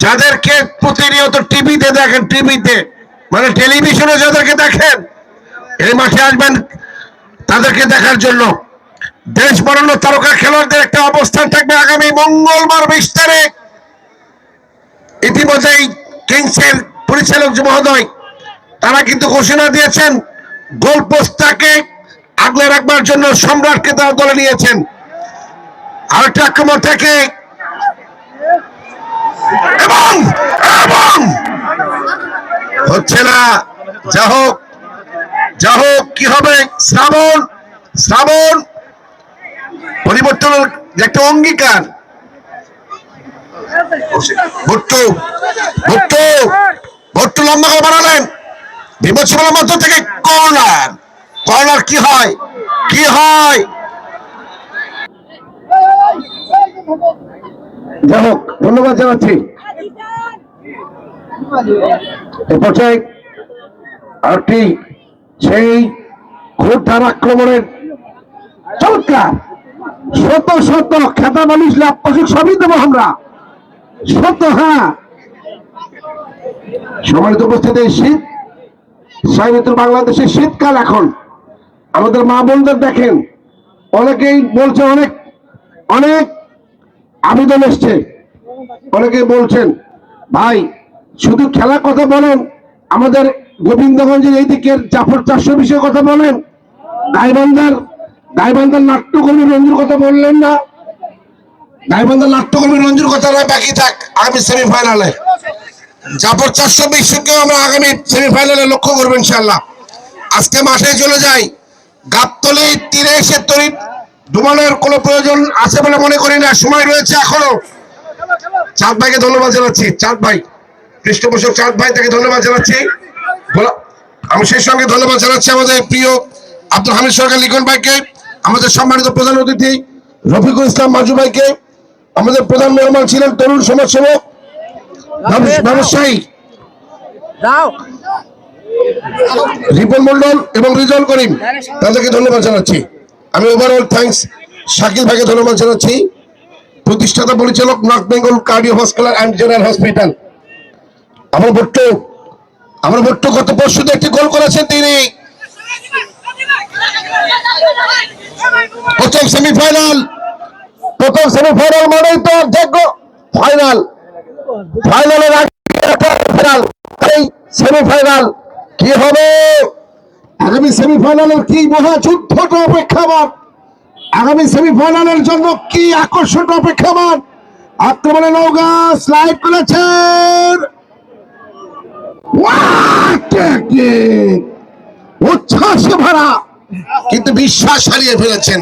যাদেরকে প্রতিনিয়ত টিভিতে দেখেন, টিভিতে মানে টেলিভিশনে যাদেরকে দেখেন, এই মাঠে আসবেন তাদেরকে দেখার জন্য। দেশ বরণ্য তারকা খেলোয়াড়দের একটা অবস্থান থাকবে আগামী মঙ্গলবার বিশ তারিখ ইতিমধ্যেই কিংসের পরিচালক মহোদয়, তারা কিন্তু ঘোষণা দিয়েছেন, গোল পোস্টটাকে আগলে রাখবার জন্য সম্রাটকে তারা দলে নিয়েছেন। আরেকটা আক্রমণ থেকে এবং এবং! হচ্ছে না। যা হোক যা হোক, কি হবে? শ্রাবণ শ্রাবণ পরিবর্তনের একটা অঙ্গীকার। ভুট্টু ভুট্টু ভুট্টু লম্বা করে বাড়ালেন বিমর্শনের মধ্য থেকে কর্নার। কর্নার কি হয়? কি হয়? যাই হোক, ধন্যবাদ জানাচ্ছি। পর্যায়ে আরেকটি সেই খোরধার আক্রমণের চমৎকার। শত শত খেতা মানুষ লাভ সবই দেবো আমরা। শত হ্যাঁ। উপস্থিতি, শীত বাংলাদেশের শীতকাল এখন। আমাদের মা বোনদের দেখেন, অনেকেই বলছে অনেক অনেক আবেদন এসছে। অনেকে বলছেন, ভাই, শুধু খেলার কথা বলেন, আমাদের গোবিন্দগঞ্জের এই দিকের জাফর চারশো বিষয়ে কথা বলেন, গাইবান্ধার গাইবান্ধার নাট্যকর্মী রঞ্জুর কথা বললেন না। গাইবান্ধার নাট্যকর্মী রঞ্জুর কথা নয়, বাকি থাক, আগামী সেমিফাইনালে। জাফর চারশো বিশ্বকেও আমরা আগামী সেমিফাইনালে লক্ষ্য করব ইনশাল্লাহ আজকে মাঠে চলে যাই, গাবতলি তীরে এসে তরি ডুবানোর কোনো প্রয়োজন আছে বলে মনে করি না, সময় রয়েছে এখনও। চাঁদ ভাইকে ধন্যবাদ জানাচ্ছি। চাঁদ ভাই পৃষ্ঠপোষক চাঁদ ভাই তাকে ধন্যবাদ জানাচ্ছি। আমি সেই সঙ্গে ধন্যবাদ জানাচ্ছি আমাদের প্রিয় আব্দুল হামিদ সরকার লিখন ভাইকে আমাদের সম্মানিত প্রধান অতিথি রফিকুল ইসলাম মাজু ভাইকে আমাদের প্রধান মেহমান ছিলেন তরুণ সমাজসেবক ব্যবস- ব্যবসায়ী রিপন মন্ডল এবং রিজন করিম তাদেরকে ধন্যবাদ জানাচ্ছি। আমি ওভারঅল থ্যাঙ্কস শাকিল ভাইকে ধন্যবাদ জানাচ্ছি। প্রতিষ্ঠাতা পরিচালক north Bengal cardio vascular and general hospital. আমার ভট্ট আমার ভট্ট গত পরশু একটি গোল করেছেন তিনি। প্রথম সেমিফাইনাল প্রথম সেমিফাইনাল মানেই তো যোগ্য ফাইনাল ফাইনালের ফাইনাল এই সেমিফাইনাল কি হবে? আগামী সেমিফাইনালের কি মহা অপেক্ষা অপেক্ষামান আগামী সেমিফাইনালের জন্য কি আকর্ষণ অপেক্ষামান আক্রমণে নৌকা স্লাইড করেছেন! উচ্ছ্বাসে ভরা, কিন্তু বিশ্বাস হারিয়ে ফেলেছেন।